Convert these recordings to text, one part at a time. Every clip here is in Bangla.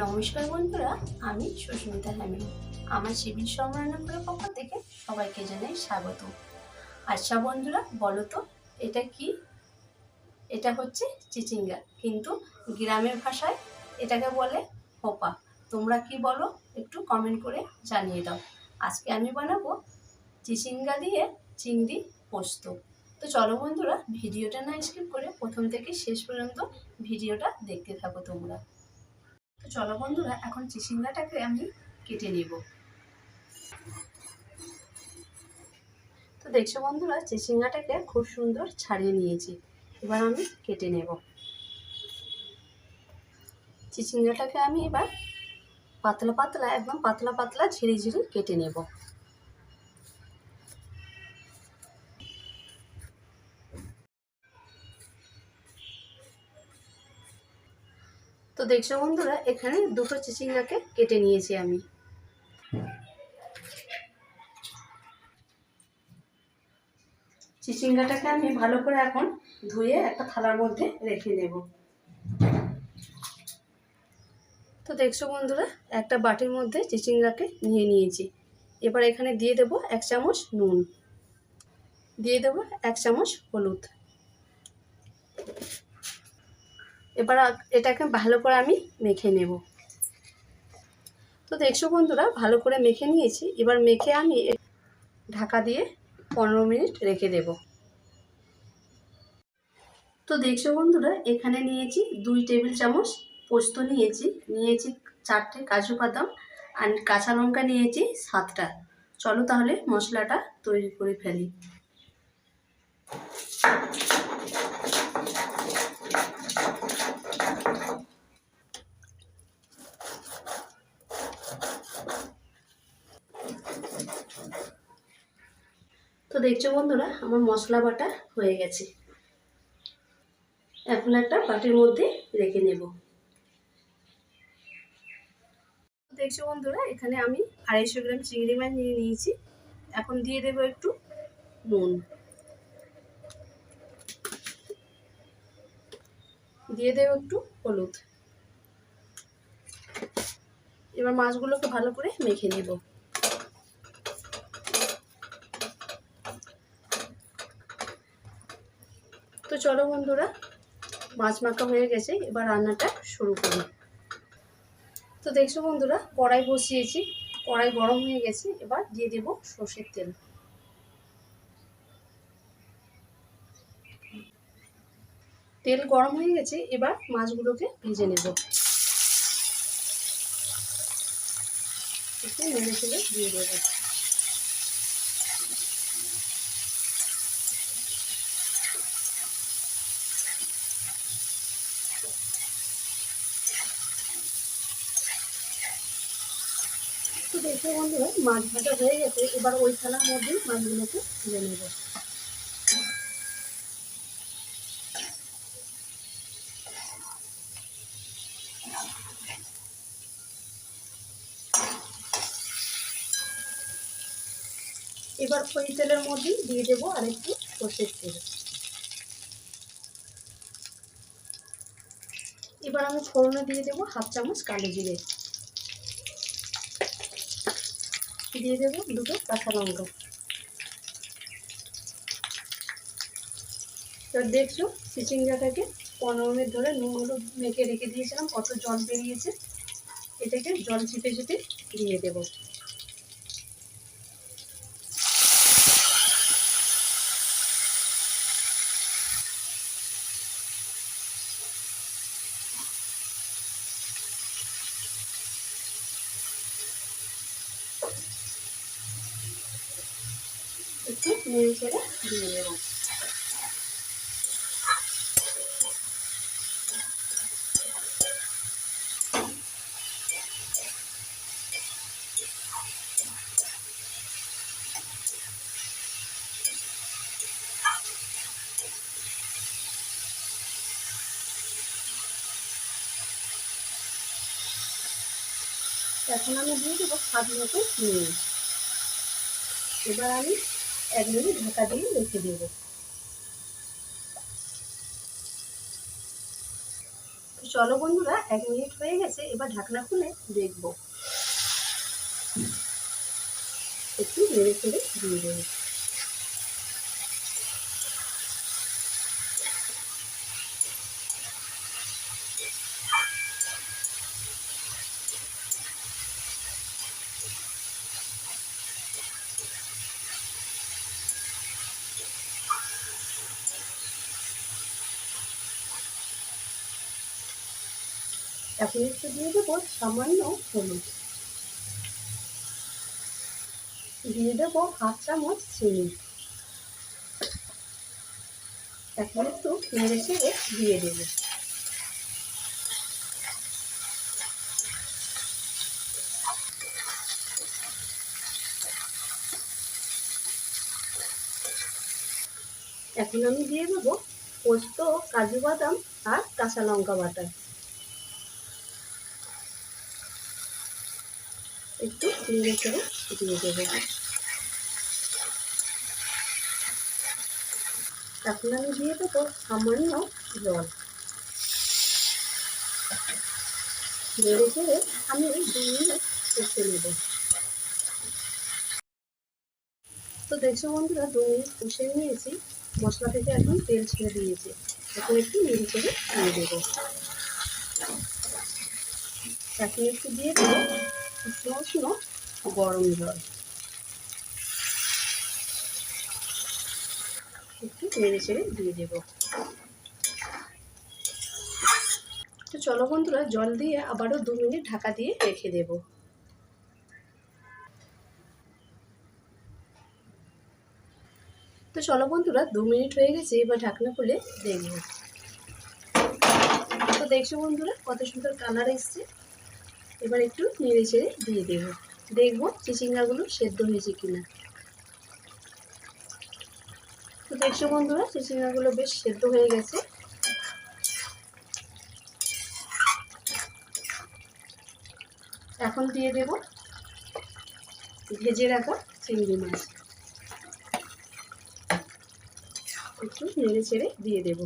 নমস্কার বন্ধুরা, আমি সুস্মিতা হ্যামিল আমার শিবির সংগ্রামের পক্ষ থেকে সবাইকে জানাই স্বাগত। আচ্ছা বন্ধুরা, বলো তো, এটা কি? এটা হচ্ছে চিচিঙ্গা, কিন্তু গ্রামের ভাষায় এটাকে বলে হোপা। তোমরা কি বলো, একটু কমেন্ট করে জানিয়ে দাও। আজকে আমি বানাবো চিচিঙ্গা দিয়ে চিংড়ি পোস্ত। তো চলো বন্ধুরা, ভিডিওটা না স্কিপ করে প্রথম থেকে শেষ পর্যন্ত ভিডিওটা দেখতে থাকো তোমরা। তো চলো বন্ধুরা, এখন চিচিঙ্গাটাকে আমি কেটে নেব। তো দেখছ বন্ধুরা, চিচিঙ্গাটাকে খুব সুন্দর ছাড়িয়ে নিয়েছি। এবার আমি কেটে নেব। চিচিঙ্গাটাকে আমি এবার পাতলা পাতলা, একদম পাতলা পাতলা ঝিরি ঝিরি কেটে নেব। তো দেখছ বন্ধুরা, এখানে দুটো চিচিঙ্গাকে কেটে নিয়েছি আমি। চিচিঙ্গাটাকে আমি ভালো করে এখন ধুয়ে একটা থালার মধ্যে রেখে নেব তো দেখছ বন্ধুরা, একটা বাটির মধ্যে চিচিঙ্গাকে নিয়ে নিয়েছি। এবার এখানে দিয়ে দেব এক চামচ নুন। দিয়ে দেব এক চামচ হলুদ। এবার এটাকে ভালো করে আমি মেখে নেব। তো দেখছ বন্ধুরা, ভালো করে মেখে নিয়েছি। এবার মেখে আমি ঢাকা দিয়ে পনেরো মিনিট রেখে দেব। তো দেখছ বন্ধুরা, এখানে নিয়েছি দুই টেবিল চামচ পোস্ত নিয়েছি। নিয়েছি চারটে কাজু বাদাম আর কাঁচা লঙ্কা নিয়েছি সাতটা। চলো তাহলে মশলাটা তৈরি করে ফেলি। দেখছ বন্ধুরা, আমার মশলা বাটা হয়ে গেছে। এখন একটা বাটির মধ্যে রেখে নেব। দেখছ বন্ধুরা, এখানে আমি আড়াইশো গ্রাম চিংড়ি মাছ নিয়ে নিয়েছি। এখন দিয়ে দেবো একটু নুন। দিয়ে দেবো একটু হলুদ। এবার মাছগুলোকে ভালো করে মেখে নেব। তো চলো বন্ধুরা, মাছ মাখা হয়ে গেছে, এবার রান্নাটা শুরু করি। তো দেখছ বন্ধুরা, কড়াই বসিয়েছি, কড়াই গরম হয়ে গেছে, এবার দিয়ে দেব সর্ষের তেল। তেল গরম হয়ে গেছে, এবার মাছগুলোকে ভেজে নেব। একটু নেড়ে ফেলে দিয়ে দেবো। দেখে বন্ধুরা মাছ ভাজা হয়ে গেছে, এবার ওই থালার মধ্যেই মাছগুলোকে তুলে নেব। এবার ওই তেলের মধ্যেই দিয়ে দেবো আরেকটু সর্ষের তেল। এবার আমি ফোড়নে দিয়ে দেবো হাফ চামচ কালো জিরে। দিয়ে দেবো দুটো কাঁচা লঙ্কা। তো দেখছ চিচিঙ্গাটাকে পনেরো মিনিট ধরে নুন মেখে রেখে দিয়েছিলাম, কত জল বেরিয়েছে, এটাকে জল চিপে চিপে দিয়ে দেবো। একটু নেড়ে চেড়ে দিয়ে দেব এখন আমি দিয়ে দেবো স্বাদ মতো নুন। এবার আমি এক মিনিট ঢাকা দিয়ে রেখে দেব। চলো বন্ধুরা, এক মিনিট হয়ে গেছে, এবার ঢাকনা খুলে দেখব। একটু নেড়ে ফেড়ে দিয়ে দেবো। এখন একটু দিয়ে দেবো সামান্য হলুদ। দিয়ে দেবো হাফ চামচ চিনি। এখন একটু নেড়ে চেড়ে দিয়ে দেবো। এখন আমি দিয়ে দেবো পোস্ত, কাজু বাদাম আর কাঁচা লঙ্কা বাটা। একটু নেড়ে চেড়ে দিয়ে দেবো এখন আমি দিয়ে দেবো সামান্য জল। নেড়ে চেড়ে আমি দু মিনিট কষে নেব। তো দেখছ বন্ধুরা দু মিনিট কষে নিয়েছি। মশলা থেকে এখন তেল ছেড়ে দিয়েছে। এখন একটু নেড়ে চেড়ে দিয়ে দেবো। এখন একটু দিয়ে দেবো গরম জল। একটু চেড়ে দিয়ে দেবো। তো চলো বন্ধুরা, জল দিয়ে আবারও দু মিনিট ঢাকা দিয়ে রেখে দেব। তো চলো বন্ধুরা, দু মিনিট হয়ে গেছে, এবার ঢাকনা খুলে দেখব। তো দেখছ বন্ধুরা, কত সুন্দর কালার এসছে। এবার একটু নেড়ে চেড়ে দিয়ে দেবো। দেখব চিচিঙ্গাগুলো সেদ্ধ হয়েছে কিনা। তো দেখছ বন্ধুরা, চিচিঙ্গাগুলো বেশ সেদ্ধ হয়ে গেছে। এখন দিয়ে দেব ভেজে রাখা চিংড়ি মাছ। একটু নেড়ে ছেড়ে দিয়ে দেব।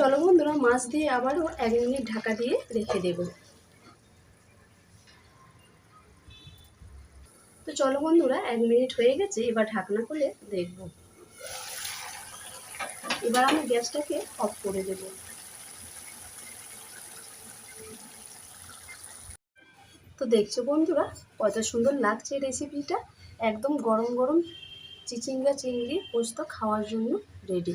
চলো বন্ধুরা, মাছ দিয়ে আবারও এক মিনিট ঢাকা দিয়ে রেখে দেব। তো চলো বন্ধুরা, এক মিনিট হয়ে গেছে, এবার ঢাকনা খুলে দেখব। এবার আমি গ্যাসটাকে অফ করে দেবো। তো দেখছ বন্ধুরা কত সুন্দর লাগছে রেসিপিটা একদম গরম গরম চিচিঙ্গা চিংড়ি পোস্ত খাওয়ার জন্য রেডি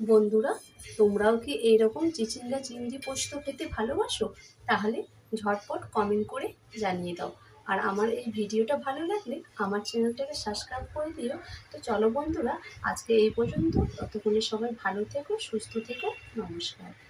বন্ধুরা, তোমরাও কি এইরকম চিচিঙ্গা চিংড়ি পোস্ত খেতে ভালোবাসো? তাহলে ঝটপট কমেন্ট করে জানিয়ে দাও। আর আমার এই ভিডিওটা ভালো লাগলে আমার চ্যানেলটাকে সাবস্ক্রাইব করে দিও। তো চলো বন্ধুরা, আজকে এই পর্যন্ত। ততক্ষণে সবাই ভালো থেকো, সুস্থ থেকো। নমস্কার।